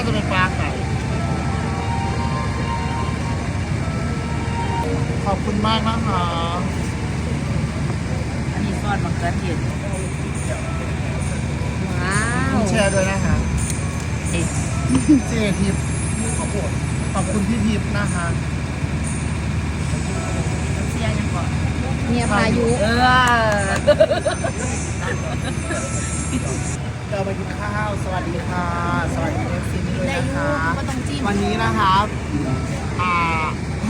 น่าจะเป็นปลาไข่ขอบคุณมากนะคะอันนี้ซอสมะเขือเทศว้าขอบวคุณแชร์ด้วยนะคะเด็ดเจทิพย์ขอบคุณพี่ทิพย์นะคะเสียยังก่อนเมียพายุเออเราไปกินข้าว สวัสดีค่ะ สวัสดีเอฟซี นี่ด้วยนะคะ ก็ต้องจิ้มวันนี้นะคะอ่า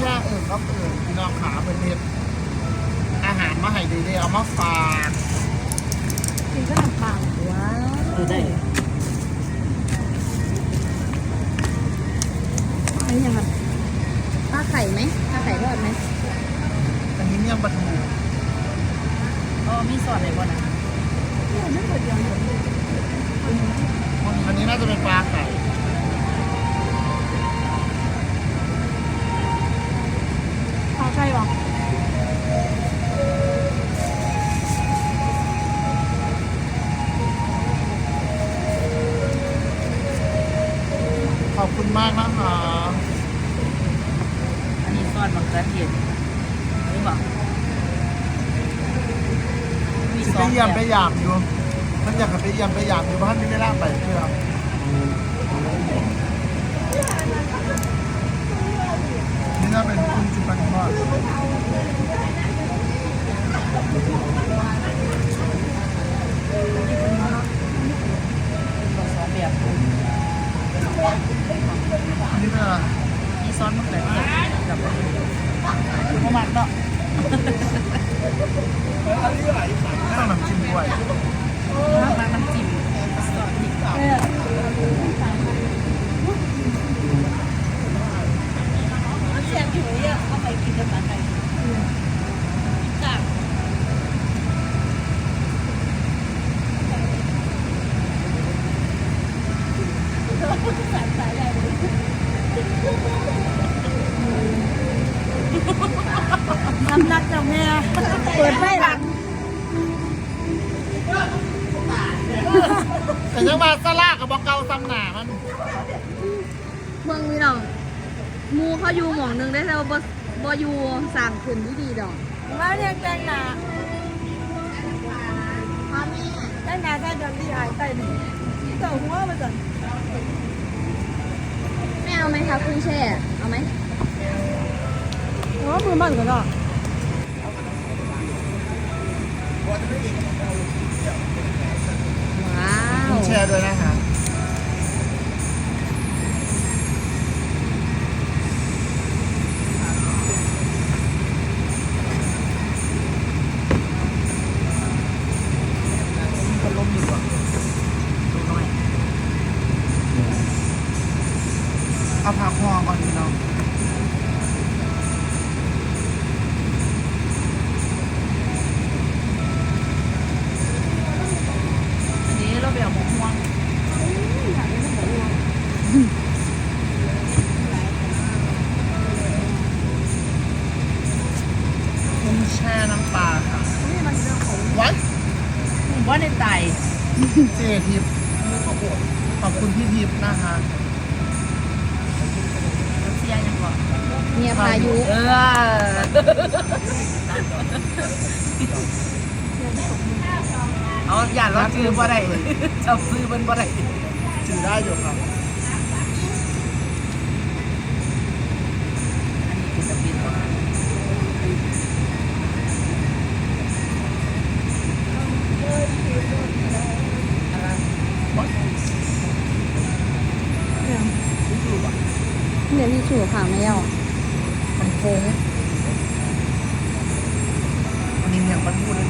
แย่เอิญก็เอิญพี่น้องขาเป็นเม็ดอาหารมาให้ดีๆเอามาฝากกินก็ลำบากว้าวเออได้อันนี้ยังไงปลาไข่ไหมปลาไข่ทอดไหมอันนี้เนี่ยปลาทูอ๋อมีซอสอะไรบ้างนะอันนี้น่าจะเป็นปลาไข่ นนี้ซอสมะเขือเทศหรือเปล่ามีสิสไปองเยี่ยมแบไปบยามอยู่มันอยากไปเยี่ยมไปยามอยู่บ้านไม่ได้ล่าไปเพื่อนนี่น่าเป็นคุณจุปันทอด สองแบบ อันนี้เป็นอะไร มีซอสมะเขือเทศกับมะหมักเนาะ ข้าวหนังจิ้มด้วย มะหมักน้ำจิ้มซอสพริก เสียงอยู่เนี่ยเอาไปกินกันมาไงจ้า น้ำหนักเจ้าแม่เปิดไฟหลังแต่ยังมาสลากกับบอกเกาซ้ำหนามันเมืองพี่น้องหมูเขาอยู่หม่องหนึงได้แต่ว่าบ่บ่อยู่สั่งขึ้นดีๆดอกมาเรียกแตงหนาพ่อแม่แตงหนาใส่เดือนที่หายไปนี่เต่าหัวมาสั่นแม่เอาไหมคะกุ้งแช่เอาไหมหัวมือมันก็เนาะ วัดผมว่าในไตเจทิพย์ขอบคุณพี่ทิพย์นะคะเสียยังก่อนเมียพายุเออเอาอย่าเราซื้อบ่ได้เจ้าซื้อมันบ่ได้จือได้อยู่ครับ กินตะปินบ่ เดี๋ยวที่สู่ค่ะไม่เอามันโค้งอันนี้เมียงมันพูดเลย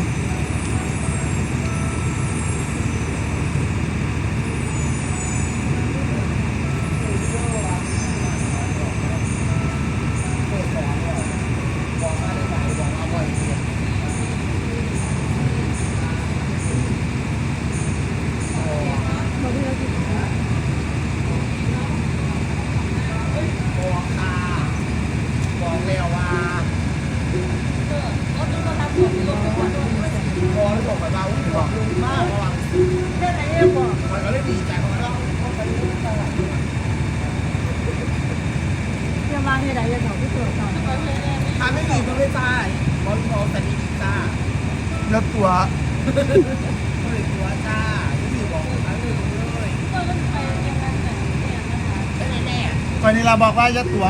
บอกค่ะบอกแล้วว่า ให้ ได้ยังบอกที่ตัวตอนทานไม่ดีคุณไม่จ้าบอลบอลแต่ดีจ้าแล้วตัวก็เลยกลัวจ้าที่บอกอันนี้เลยก็มันไปยังไงแต่เนี่ยนะคะใช่ไหมแม่วันนี้เราบอกว่าจะตัว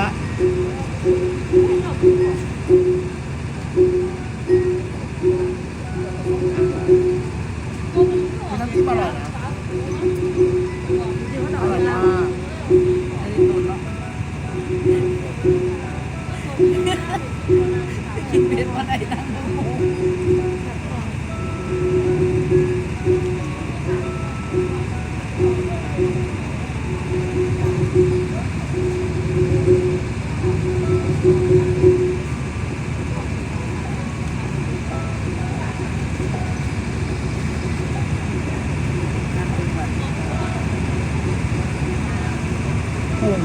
กุ้ง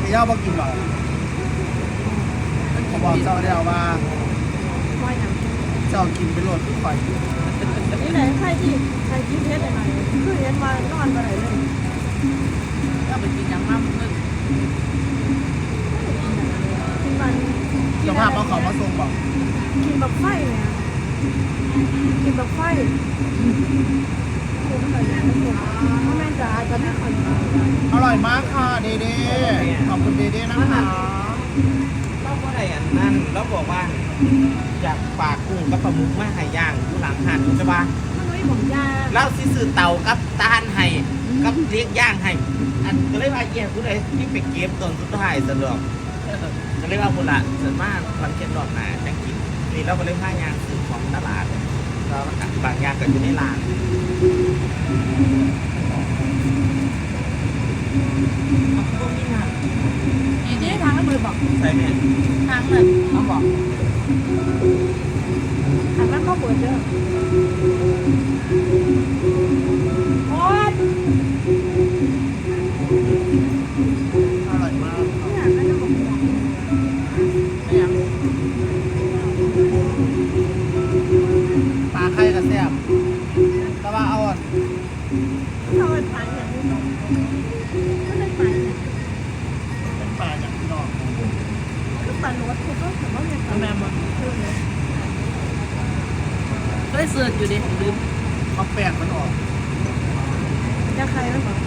พี่ย่าบอกกินหรอผมบอกเจ้าเดียวว่าค่อยนะเจ้ากินไปโหลดทุกฝ่ายนี่ไหนใครที่ใครคิดเฮ็ดอะไรคือเห็นมานอนมาไหนเลยก็ไปกินยังมั่มมึงกินมันเจ้าภาพเอาของมาส่งบอกกินแบบไฟเนี่ยกินแบบไฟผมใส่เนี่ยพ่ อแม่จ๋าจะไม่ขออร่อยมากค่ะเดเดขอบคุณเดเดนะคะเราก็ได้อันนั้นเราบอกว่าอยากฝากกุ้งกับปลาหมึกมาให้ย่างผู้หลังหันใช่ปะมันไม่ผมยาเราสิซื้อเตากับตาลให้กับเลี้ยงย่างให้อันก็เลยว่าแย่ผู้ใดที่ไปเก็บตอนสุดท้ายสะดวกก็เลยว่าบุละส่วนมากคอนเทนต์รอบหนาจะกินนี่เราก็เลยพายางซื้อของตลาดแล้วบางอย่างก็อยู่ในร้านพวก นี้นะอีกที่ทางแล้วมือบอกใส่แม่ทางเลยเขาบอกอันนั้นก็เปิดเด้อ เสิร์ชอยู่ดิลืมเอาแป้งมันออกจะใครไม่บ